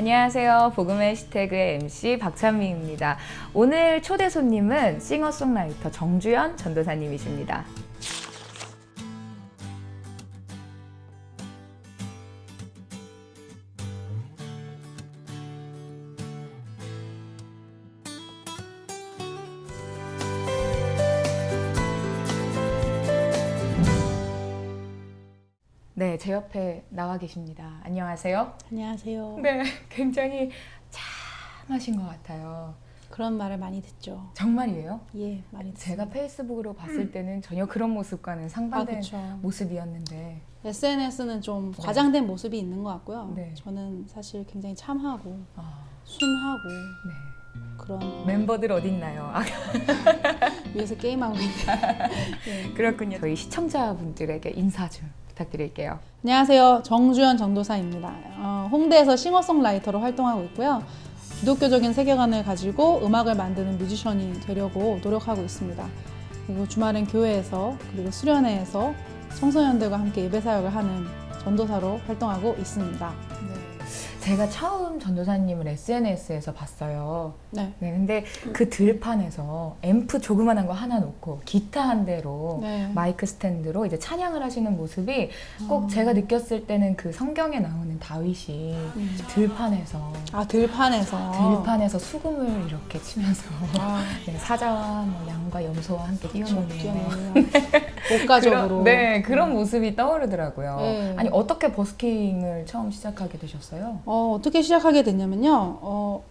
안녕하세요. 복음의 시태그의 MC 박찬미입니다. 오늘 초대 손님은 싱어송라이터 정주연 전도사님이십니다. 네, 제 옆에 나와 계십니다. 안녕하세요. 안녕하세요. 네, 굉장히 참하신 것 같아요. 그런 말을 많이 듣죠. 정말이에요? 예, 많이 듣습니다. 제가 페이스북으로 봤을 때는 전혀 그런 모습과는 아, 상반된 그렇죠. 모습이었는데 SNS는 좀 네. 과장된 모습이 있는 것 같고요. 네. 저는 사실 굉장히 참하고 아, 순하고 네. 그런 멤버들 어딨나요? 아, 위에서 게임하고 있는. 예. 그렇군요. 저희 시청자분들에게 인사 좀 부탁드릴게요. 안녕하세요. 정주현 전도사입니다. 어, 홍대에서 싱어송라이터로 활동하고 있고요. 기독교적인 세계관을 가지고 음악을 만드는 뮤지션이 되려고 노력하고 있습니다. 그리고 주말엔 교회에서 그리고 수련회에서 청소년들과 함께 예배 사역을 하는 전도사로 활동하고 있습니다. 제가 처음 전도사님을 SNS에서 봤어요. 네. 네, 근데 그 들판에서 앰프 조그만한 거 하나 놓고 기타 한 대로 네. 마이크 스탠드로 이제 찬양을 하시는 모습이 꼭 아. 제가 느꼈을 때는 그 성경에 나오는 다윗이 음. 들판에서 아 들판에서 들판에서 수금을 이렇게 치면서 아, 네, 사자와 뭐 양과 염소와 함께 뛰어노는 뛰어내요. 목가적으로 네 그런 모습이 떠오르더라고요. 네. 아니 어떻게 버스킹을 처음 시작하게 되셨어요? 어, 어떻게 시작하게 됐냐면요. 어,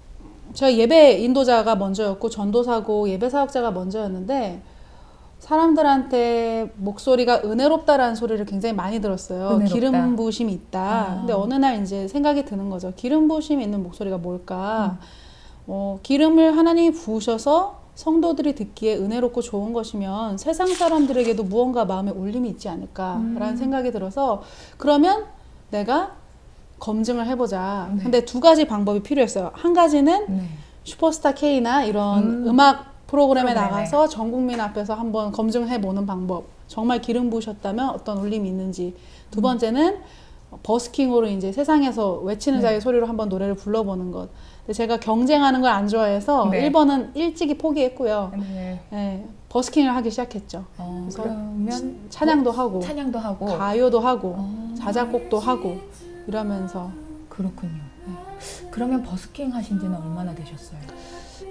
제가 예배 인도자가 먼저였고 전도사고 예배 사역자가 먼저였는데 사람들한테 목소리가 은혜롭다라는 소리를 굉장히 많이 들었어요. 은혜롭다. 기름 부심이 있다. 아. 근데 어느 날 이제 생각이 드는 거죠. 기름 부심이 있는 목소리가 뭘까? 음. 어, 기름을 하나님이 부으셔서 성도들이 듣기에 은혜롭고 좋은 것이면 세상 사람들에게도 무언가 마음에 울림이 있지 않을까라는 음. 생각이 생각이 들어서 그러면 내가 검증을 해보자. 네. 근데 두 가지 방법이 필요했어요. 한 가지는 네. 슈퍼스타 K나 이런 음. 음. 악 프로그램에. 나가서 전 국민 앞에서 한번 검증해 보는 방법. 정말 기름 부으셨다면 어떤 울림이 있는지. 음. 두 번째는 버스킹으로 이제 세상에서 외치는 네. 자의 소리로 한번 노래를 불러보는 것. 근데 제가 경쟁하는 걸 안 좋아해서 네. 1번은 일찍이 포기했고요. 네. 네, 버스킹을 하기 시작했죠. 어, 그러면 찬양도 하고, 찬양도 하고 가요도 하고, 어, 자작곡도 하고 이러면서 그렇군요. 네. 그러면 버스킹 하신 지는 얼마나 되셨어요?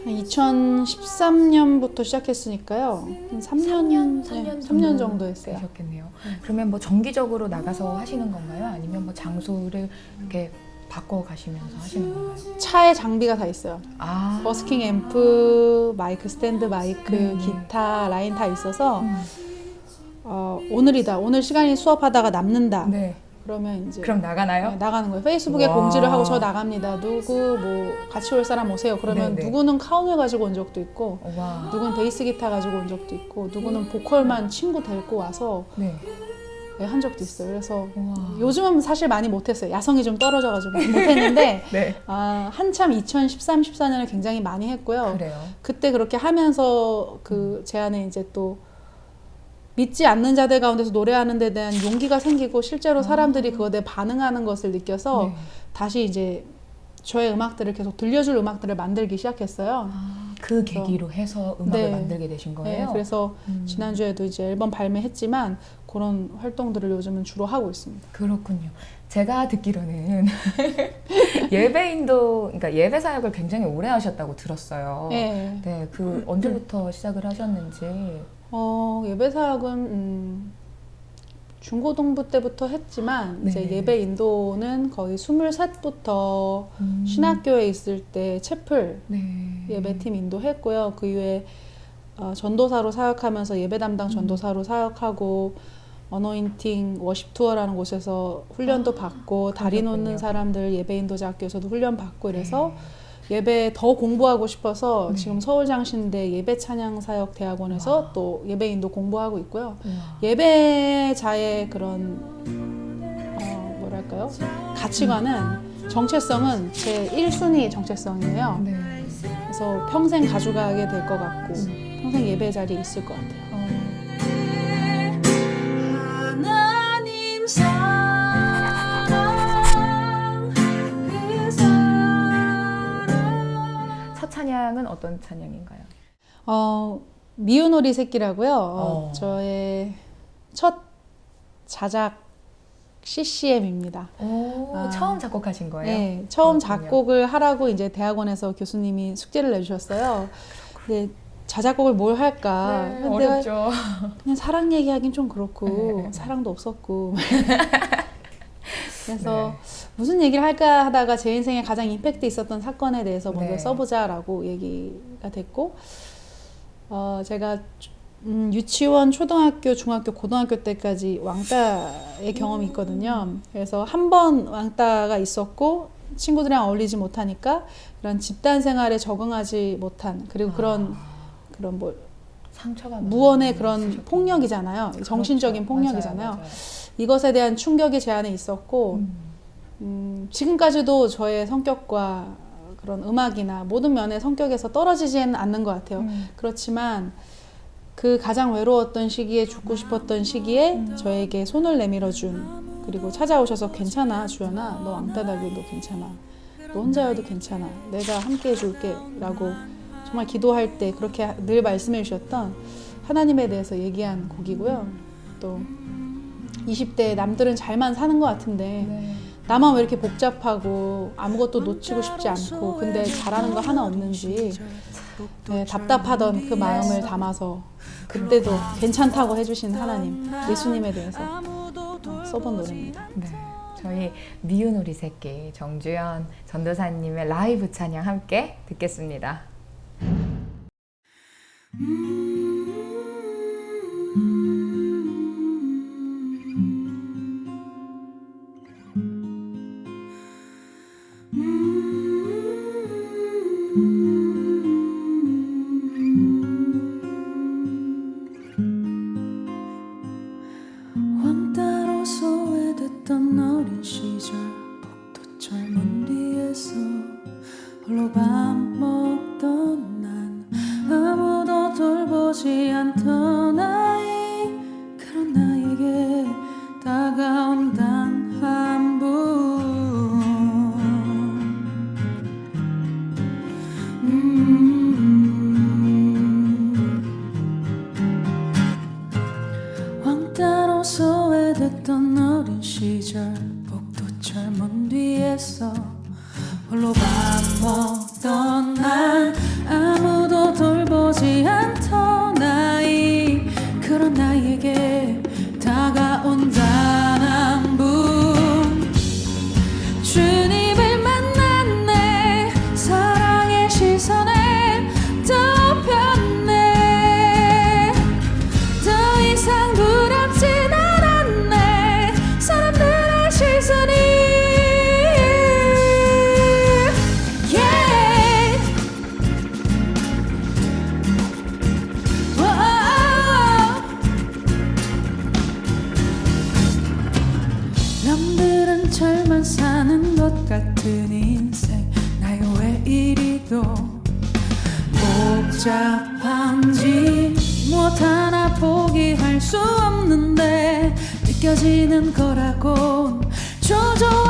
2013년부터 시작했으니까요. 한 3년, 3년, 3년 정도 했어요. 되셨겠네요. 그러면 뭐 정기적으로 나가서 하시는 건가요? 아니면 뭐 장소를 이렇게 바꿔 가시면서 하시는 건가요? 차에 장비가 다 있어요. 아, 버스킹 앰프, 마이크 스탠드, 마이크, 네. 기타, 라인 다 있어서 음, 어, 오늘이다. 오늘 시간이 수업하다가 남는다. 네. 그러면 이제 그럼 나가나요? 네, 나가는 거예요. 페이스북에 와. 공지를 하고 저 나갑니다. 누구 뭐 같이 올 사람 오세요. 그러면 네네. 누구는 카운을 가지고 온 적도 있고 와. 누구는 베이스 기타 가지고 온 적도 있고 누구는 보컬만 친구 데리고 와서 네. 네, 한 적도 있어요. 그래서 와. 요즘은 사실 많이 못했어요. 야성이 좀 떨어져가지고 못했는데 네. 아, 한참 2013, 14년에 굉장히 많이 했고요. 그래요. 그때 그렇게 하면서 그 제 안에 이제 또 믿지 않는 자들 가운데서 노래하는 데 대한 용기가 생기고 실제로 사람들이 그거에 반응하는 것을 느껴서 네. 다시 이제 저의 음악들을 계속 들려줄 음악들을 만들기 시작했어요. 아, 그 계기로 해서 음악을 네. 만들게 되신 네, 거예요? 그래서 음. 지난주에도 이제 앨범 발매했지만 그런 활동들을 요즘은 주로 하고 있습니다. 그렇군요. 제가 듣기로는 예배인도 그러니까 예배 사역을 굉장히 오래 하셨다고 들었어요. 네. 네, 그 언제부터 시작을 하셨는지. 어, 예배 사역은 음, 중고등부 때부터 했지만 이제 네. 예배 인도는 거의 23부터 음. 신학교에 있을 때 채플 네. 예배팀 인도했고요. 그 이후에 어, 전도사로 사역하면서 예배 담당 음. 전도사로 사역하고 어노인팅 워십 투어라는 곳에서 훈련도 받고 다리 아, 그렇군요. 놓는 사람들 예배 인도자 학교에서도 훈련 받고 이래서 네. 예배 더 공부하고 싶어서 네. 지금 서울장신대 예배 찬양 사역 대학원에서 와. 또 예배 인도 공부하고 있고요. 우와. 예배자의 그런 어, 뭐랄까요 가치관은 정체성은 제 1순위 정체성이에요. 네. 그래서 평생 가져가게 될 것 같고 음. 평생 예배 자리에 있을 것 같아요. 찬양은 어떤 찬양인가요? 어, 미운 오리 새끼라고요. 어, 어. 저의 첫 자작 CCM입니다. 오, 아. 처음 작곡하신 거예요? 네, 처음 그렇군요. 작곡을 하라고 이제 대학원에서 교수님이 숙제를 내주셨어요. 근데 자작곡을 뭘 할까? 네, 어렵죠. 그냥 사랑 얘기하긴 좀 그렇고 네. 사랑도 없었고 그래서 무슨 얘기를 할까 하다가 제 인생에 가장 임팩트 있었던 사건에 대해서 먼저 네. 써보자라고 얘기가 됐고 어 제가 음, 유치원, 초등학교, 중학교, 고등학교 때까지 왕따의 경험이 있거든요. 그래서 한 번 왕따가 있었고 친구들이랑 어울리지 못하니까 그런 집단 생활에 적응하지 못한 그리고 그런 그런 뭐 상처가 무언의 그런 있으셨군요. 폭력이잖아요. 정신적인 그렇죠. 폭력이잖아요. 맞아요, 맞아요. 이것에 대한 충격이 제 안에 있었고 음. 음, 지금까지도 저의 성격과 그런 음악이나 모든 면의 성격에서 떨어지지는 않는 것 같아요. 음. 그렇지만 그 가장 외로웠던 시기에 죽고 싶었던 시기에 음. 저에게 손을 내밀어준 그리고 찾아오셔서 괜찮아 주연아 너 왕따 달려도 괜찮아 너 혼자여도 괜찮아 내가 함께 해줄게 라고 정말 기도할 때 그렇게 늘 말씀해 주셨던 하나님에 대해서 얘기한 곡이고요 또 20대 남들은 잘만 사는 것 같은데 네. 나만 왜 이렇게 복잡하고 아무것도 놓치고 싶지 않고 근데 잘하는 거 하나 없는지 네, 답답하던 그 마음을 담아서 그때도 괜찮다고 해주신 하나님 예수님에 대해서 어, 써본 노래입니다. 네. 저희 미운 우리 새끼 정주현 전도사님의 라이브 찬양 함께 듣겠습니다. 왕 홀로 밥 먹던 난 아무도 돌보지 않던 아이 그런 나에게 다가온 단 한 분. 음. 왕따로 소외됐던 어린 시절 복도철 먼 뒤에서 홀로 밥 먹던 난 포기할 수 없는데 느껴지는 거라곤 초조한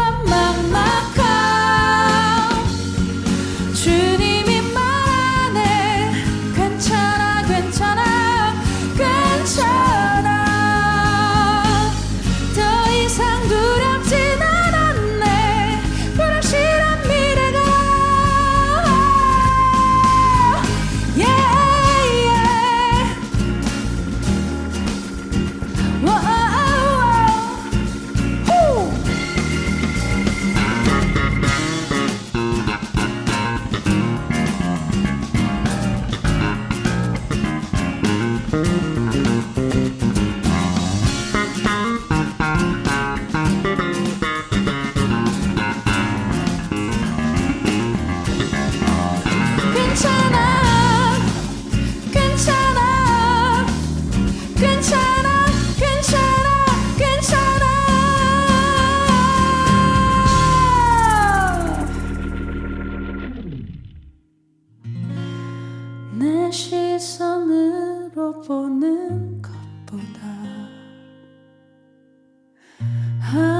하